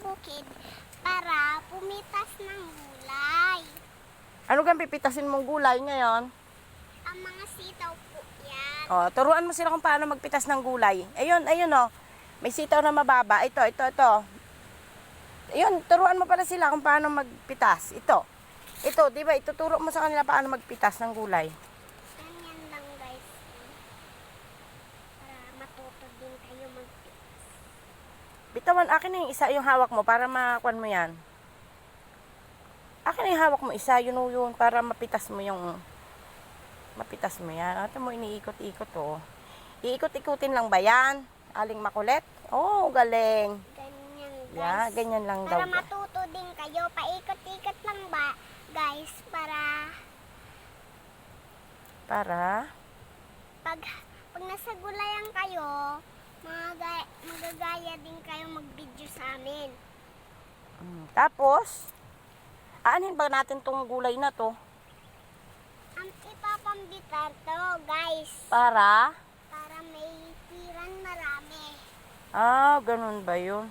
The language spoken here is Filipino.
bukid para pumitas ng gulay. Ano kang pipitasin mong gulay ngayon? Ang mga sitaw po yan. O, turuan mo sila kung paano magpitas ng gulay. Ayun, ayun o. May sitaw na mababa. Ito, ito, ito. Ayun, turuan mo pala sila kung paano magpitas. Ito. Ito, di ba? Ituturo mo sa kanila paano magpitas ng gulay. Ganyan lang guys. Para matuto din kayo magpitas. Bitawan, akin na yung isa, yung hawak mo para makuan mo yan. Akin na yung hawak mo isa, yun o yun, para mapitas mo yung, mapitas mo yan. Ate mo, iniikot-ikot o. Iikot-ikutin lang ba yan? Aling makulit? Oh, galing. Ganyan guys. Yeah, ganyan lang daw. Para matuto din kayo. Paikot-ikot lang ba guys? Para Para? pag, pag nasa gulayan kayo, magagaya, magagaya din kayo mag-video sa amin. Mm, Tapos, aanin ba natin tong gulay na to? Ang ipapambitar to guys. Para? Para may tiran marami. Ah, ganun ba yun?